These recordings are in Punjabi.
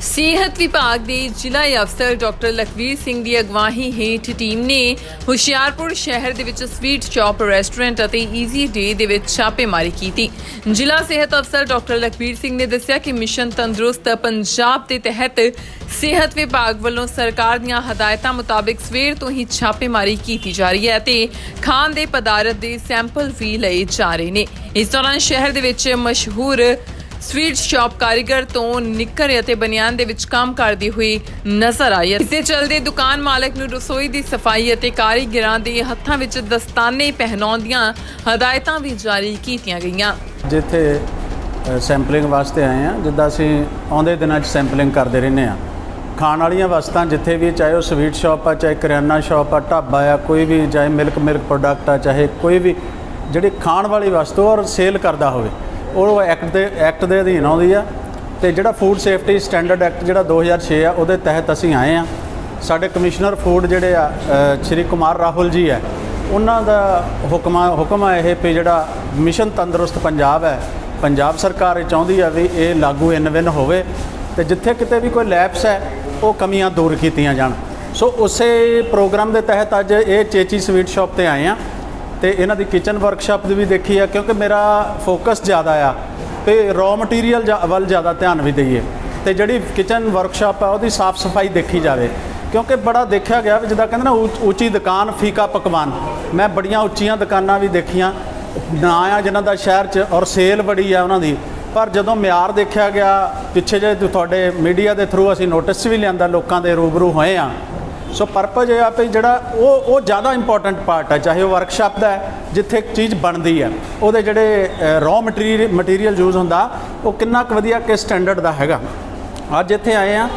ਸਿਹਤ ਵਿਭਾਗ ਦੇ ਜ਼ਿਲ੍ਹਾ ਅਫਸਰ ਡਾਕਟਰ ਲਖਵੀਰ ਸਿੰਘ ਦੀ ਅਗਵਾਈ ਹੇਠ ਟੀਮ ਨੇ ਹੁਸ਼ਿਆਰਪੁਰ ਸ਼ਹਿਰ ਦੇ ਵਿੱਚ ਸਵੀਟ ਸ਼ਾਪ ਰੈਸਟੋਰੈਂਟ ਅਤੇ ਈਜ਼ੀ ਡੇ ਦੇ ਵਿੱਚ ਛਾਪੇਮਾਰੀ ਕੀਤੀ। ਜ਼ਿਲ੍ਹਾ ਸਿਹਤ ਅਫਸਰ ਡਾਕਟਰ ਲਖਵੀਰ ਸਿੰਘ ਨੇ ਦੱਸਿਆ ਕਿ ਮਿਸ਼ਨ ਤੰਦਰੁਸਤ ਪੰਜਾਬ ਦੇ ਤਹਿਤ ਸਿਹਤ ਵਿਭਾਗ ਵੱਲੋਂ ਸਰਕਾਰ ਦੀਆਂ ਹਦਾਇਤਾਂ ਮੁਤਾਬਿਕ ਸਵੇਰ ਤੋਂ ਹੀ ਛਾਪੇਮਾਰੀ ਕੀਤੀ ਜਾ ਰਹੀ ਹੈ ਤੇ ਖਾਣ ਦੇ ਪਦਾਰਥ ਦੇ ਸੈਂਪਲ ਵੀ ਲਏ ਜਾ ਰਹੇ ਨੇ। ਇਸ ਦੌਰਾਨ ਸ਼ਹਿਰ ਦੇ ਵਿੱਚ ਮਸ਼ਹੂਰ ਸਵੀਟ ਸ਼ਾਪ ਕਾਰੀਗਰ ਤੋਂ ਨਿੱਕਰ ਅਤੇ ਬਨਿਆਨ ਦੇ ਵਿੱਚ ਕੰਮ ਕਰਦੀ ਹੋਈ ਨਜ਼ਰ ਆਈ ਹੈ। ਦੇ ਚਲਦੇ ਦੁਕਾਨ ਮਾਲਕ ਨੂੰ ਰਸੋਈ ਦੀ ਸਫ਼ਾਈ ਅਤੇ ਕਾਰੀਗਰਾਂ ਦੇ ਹੱਥਾਂ ਵਿੱਚ ਦਸਤਾਨੇ ਪਹਿਨਾਉਣ ਦੀਆਂ ਹਦਾਇਤਾਂ ਵੀ ਜਾਰੀ ਕੀਤੀਆਂ ਗਈਆਂ। ਜਿੱਥੇ ਸੈਂਪਲਿੰਗ ਵਾਸਤੇ ਆਏ ਆ ਜਿੱਦਾਂ ਅਸੀਂ ਆਉਂਦੇ ਦਿਨਾਂ 'ਚ ਸੈਂਪਲਿੰਗ ਕਰਦੇ ਰਹਿੰਦੇ ਆ ਖਾਣ ਵਾਲੀਆਂ ਵਸਤਾਂ ਜਿੱਥੇ ਵੀ ਚਾਹੇ ਉਹ ਸਵੀਟ ਸ਼ਾਪ ਆ, ਚਾਹੇ ਕਰਿਆਨਾ ਸ਼ਾਪ ਆ, ਢਾਬਾ ਆ, ਕੋਈ ਵੀ, ਚਾਹੇ ਮਿਲਕ ਮਿਲਕ ਪ੍ਰੋਡਕਟ ਆ, ਚਾਹੇ ਕੋਈ ਵੀ, ਜਿਹੜੀ ਖਾਣ ਵਾਲੀ ਵਸਤੂ ਔਰ ਸੇਲ ਕਰਦਾ ਹੋਵੇ। ਉਹ ਐਕਟ ਦੇ ਐਕਟ ਦੇ ਅਧੀਨ ਆਉਂਦੀ ਆ ਤੇ ਜਿਹੜਾ ਫੂਡ ਸੇਫਟੀ ਸਟੈਂਡਰਡ ਐਕਟ ਜਿਹੜਾ 2006 ਆ, ਉਹਦੇ ਤਹਿਤ ਅਸੀਂ ਆਏ ਆ। ਸਾਡੇ ਕਮਿਸ਼ਨਰ ਫੂਡ ਜਿਹੜੇ ਆ ਸ਼੍ਰੀ ਕੁਮਾਰ ਰਾਹੁਲ ਜੀ ਹੈ ਉਹਨਾਂ ਦਾ ਹੁਕਮ ਹੁਕਮ ਆ ਇਹ ਵੀ ਜਿਹੜਾ ਮਿਸ਼ਨ ਤੰਦਰੁਸਤ ਪੰਜਾਬ ਹੈ ਪੰਜਾਬ ਸਰਕਾਰ ਇਹ ਚਾਹੁੰਦੀ ਆ ਵੀ ਇਹ ਲਾਗੂ ਇਨ ਵਿਨ ਹੋਵੇ ਤੇ ਜਿੱਥੇ ਕਿਤੇ ਵੀ ਕੋਈ ਲੈਪਸ ਹੈ ਉਹ ਕਮੀਆਂ ਦੂਰ ਕੀਤੀਆਂ ਜਾਣ। ਸੋ ਉਸੇ ਪ੍ਰੋਗਰਾਮ ਦੇ ਤਹਿਤ ਅੱਜ ਇਹ ਚੇਚੀ ਸਵੀਟ ਸ਼ਾਪ ਤੇ ਆਏ ਆ। ਤੇ ਇਹਨਾਂ ਦੀ ਕਿਚਨ ਵਰਕਸ਼ਾਪ ਦੀ ਵੀ ਦੇਖੀ ਆ, ਕਿਉਂਕਿ ਮੇਰਾ ਫੋਕਸ ਜ਼ਿਆਦਾ ਆ ਤੇ ਰॉ ਮਟੀਰੀਅਲ ਵੱਲ ਜ਼ਿਆਦਾ ਧਿਆਨ ਵੀ ਦਈਏ। ਤੇ ਜਿਹੜੀ ਕਿਚਨ ਵਰਕਸ਼ਾਪ ਆ, ਉਹਦੀ ਸਾਫ਼ ਸਫ਼ਾਈ ਦੇਖੀ ਜਾਵੇ। ਕਿਉਂਕਿ ਬੜਾ ਦੇਖਿਆ ਗਿਆ ਵੀ ਜਿੱਦਾਂ ਕਹਿੰਦੇ ਨਾ, ਉੱਚੀ ਦੁਕਾਨ, ਫੀਕਾ ਪਕਵਾਨ। ਮੈਂ ਬੜੀਆਂ ਉੱਚੀਆਂ ਦੁਕਾਨਾਂ ਵੀ ਦੇਖੀਆਂ। ਨਾਂ ਆ ਜਿਨ੍ਹਾਂ ਦਾ ਸ਼ਹਿਰ 'ਚ, ਔਰ ਸੇਲ ਬੜੀ ਆ ਉਹਨਾਂ ਦੀ। ਪਰ ਜਦੋਂ ਮਿਆਰ ਦੇਖਿਆ ਗਿਆ, ਪਿੱਛੇ ਜੇ ਤੁਹਾਡੇ ਮੀਡੀਆ ਦੇ ਥਰੂ ਅਸੀਂ ਨੋਟਿਸ ਵੀ ਲਿਆਂਦਾ, ਲੋਕਾਂ ਦੇ ਰੂਬਰੂ ਹੋਏ ਆ। ਸੋ ਪਰਪਸ ਇਹ ਆ ਵੀ ਜਿਹੜਾ ਉਹ ਉਹ ਜ਼ਿਆਦਾ ਇੰਪੋਰਟੈਂਟ ਪਾਰਟ ਹੈ ਚਾਹੇ ਉਹ ਵਰਕਸ਼ਾਪ ਦਾ ਹੈ, ਜਿੱਥੇ ਇੱਕ ਚੀਜ਼ ਬਣਦੀ ਹੈ। ਉਹਦੇ ਜਿਹੜੇ ਰॉ ਮਟੀਰੀਅਲ ਮਟੀਰੀਅਲ ਯੂਜ਼ ਹੁੰਦਾ, ਉਹ ਕਿੰਨਾ ਕੁ ਵਧੀਆ ਕਿਸ ਸਟੈਂਡਰਡ ਦਾ ਹੈਗਾ। ਅੱਜ ਇੱਥੇ ਆਏ ਆ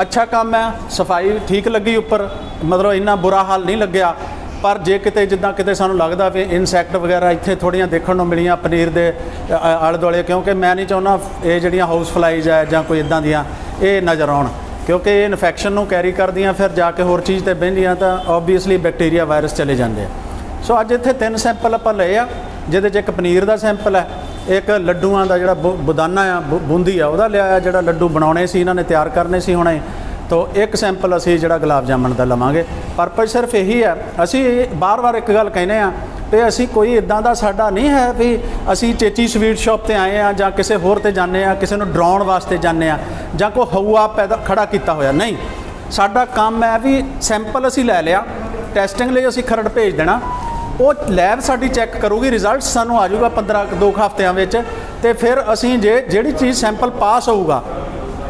ਅੱਛਾ ਕੰਮ ਹੈ, ਸਫ਼ਾਈ ਠੀਕ ਲੱਗੀ ਉੱਪਰ, ਮਤਲਬ ਇੰਨਾ ਬੁਰਾ ਹਾਲ ਨਹੀਂ ਲੱਗਿਆ, ਪਰ ਜੇ ਕਿਤੇ, ਜਿੱਦਾਂ ਕਿਤੇ ਸਾਨੂੰ ਲੱਗਦਾ ਵੀ ਇਨਸੈਕਟ ਵਗੈਰਾ ਇੱਥੇ ਥੋੜੀਆਂ ਦੇਖਣ ਨੂੰ ਮਿਲੀਆਂ, ਪਨੀਰ ਦੇ ਆਲੇ ਦੁਆਲੇ ਕਿਉਂਕਿ ਮੈਂ ਨਹੀਂ ਚਾਹੁੰਦਾ ਇਹ ਜਿਹੜੀਆਂ ਹਾਊਸ ਫਲਾਈਜ਼ ਹੈ ਜਾਂ ਕੋਈ ਇਦਾਂ ਦੀਆਂ, ਇਹ ਨਜ਼ਰ ਆਉਣ। ਕਿਉਂਕਿ ਇਹ ਇਨਫੈਕਸ਼ਨ ਨੂੰ ਕੈਰੀ ਕਰਦੀਆਂ, ਫਿਰ ਜਾ ਕੇ ਹੋਰ ਚੀਜ਼ ਤੇ ਬਹਿੰਦੀਆਂ ਤਾਂ ਆਬਵੀਅਸਲੀ ਬੈਕਟੀਰੀਆ ਵਾਇਰਸ ਚਲੇ ਜਾਂਦੇ ਆ। ਸੋ ਅੱਜ ਇੱਥੇ ਤਿੰਨ ਸੈਂਪਲ ਆਪਾਂ ਲਏ ਆ, ਜਿਹਦੇ 'ਚ ਇੱਕ ਪਨੀਰ ਦਾ ਸੈਂਪਲ ਹੈ ਇੱਕ ਲੱਡੂਆਂ ਦਾ ਜਿਹੜਾ ਬੁ- ਬੁਦਾਨਾ ਆ, ਬੁ- ਬੂੰਦੀ ਆ, ਉਹਦਾ ਲਿਆ ਜਿਹੜਾ ਲੱਡੂ ਬਣਾਉਣੇ ਸੀ, ਇਹਨਾਂ ਨੇ ਤਿਆਰ ਕਰਨੇ ਸੀ ਹੁਣੇ। ਤੋਂ ਇੱਕ ਸੈਂਪਲ ਅਸੀਂ ਜਿਹੜਾ ਗੁਲਾਬ ਜਾਮਣ ਦਾ ਲਵਾਂਗੇ। ਪਰਪਸ ਸਿਰਫ ਇਹੀ ਹੈ। ਅਸੀਂ ਬਾਰ-ਬਾਰ ਇੱਕ ਗੱਲ ਕਹਿੰਦੇ ਆ ਤੇ ਅਸੀਂ ਕੋਈ ਇਦਾਂ ਦਾ ਸਾਡਾ ਨਹੀਂ ਹੈ ਵੀ ਅਸੀਂ ਚੇਚੀ ਸਵੀਟ ਸ਼ਾਪ ਤੇ ਆਏ ਆ ਜਾਂ ਕਿਸੇ ਹੋਰ ਤੇ ਜਾਂਦੇ ਆ ਕਿਸੇ ਨੂੰ ਡਰਾਉਣ ਵਾਸਤੇ ਜਾਂਦੇ ਆ ਜਾਂ ਕੋਈ ਹਊਆ ਪੈਦਾ ਖੜਾ ਕੀਤਾ ਹੋਇਆ। ਨਹੀਂ, ਸਾਡਾ ਕੰਮ ਹੈ ਵੀ ਸੈਂਪਲ ਅਸੀਂ ਲੈ ਲਿਆ, ਟੈਸਟਿੰਗ ਲਈ ਅਸੀਂ ਖਰੜ ਭੇਜ ਦੇਣਾ। ਉਹ ਲੈਬ ਸਾਡੀ ਚੈੱਕ ਕਰੂਗੀ, ਰਿਜ਼ਲਟ ਸਾਨੂੰ ਆ ਜਾਊਗਾ 15 ਕੁ- ਦੋ ਕੁ ਹਫ਼ਤਿਆਂ ਵਿੱਚ ਤੇ ਫਿਰ ਅਸੀਂ ਜੇ ਜਿਹੜੀ ਚੀਜ਼ ਸੈਂਪਲ ਪਾਸ ਹੋਊਗਾ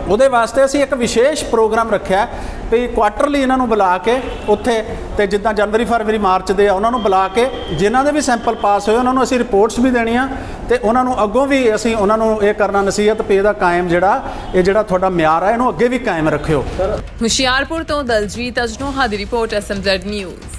ਉਹਦੇ ਵਾਸਤੇ ਅਸੀਂ ਇੱਕ ਵਿਸ਼ੇਸ਼ ਪ੍ਰੋਗਰਾਮ ਰੱਖਿਆ ਵੀ ਕੁਆਟਰਲੀ ਇਹਨਾਂ ਨੂੰ ਬੁਲਾ ਕੇ ਉੱਥੇ ਤੇ ਜਿੱਦਾਂ ਜਨਵਰੀ, ਫਰਵਰੀ, ਮਾਰਚ ਦੇ ਆ, ਉਹਨਾਂ ਨੂੰ ਬੁਲਾ ਕੇ ਜਿਨ੍ਹਾਂ ਦੇ ਵੀ ਸੈਂਪਲ ਪਾਸ ਹੋਏ, ਉਹਨਾਂ ਨੂੰ ਅਸੀਂ ਰਿਪੋਰਟਸ ਵੀ ਦੇਣੀਆਂ ਤੇ ਉਹਨਾਂ ਨੂੰ ਅੱਗੋਂ ਵੀ ਅਸੀਂ ਉਹਨਾਂ ਨੂੰ ਇਹ ਕਰਨਾ ਨਸੀਹਤ ਪੇ ਦਾ ਕਾਇਮ ਜਿਹੜਾ, ਇਹ ਜਿਹੜਾ ਤੁਹਾਡਾ ਮਿਆਰ ਹੈ ਇਹਨੂੰ ਅੱਗੇ ਵੀ ਕਾਇਮ ਰੱਖਿਓ। ਹੁਸ਼ਿਆਰਪੁਰ ਤੋਂ ਦਲਜੀਤ ਅਜਨੋਹਾ ਦੀ ਰਿਪੋਰਟ ਐਸਐਮਜ਼ੈਡ ਨਿਊਜ਼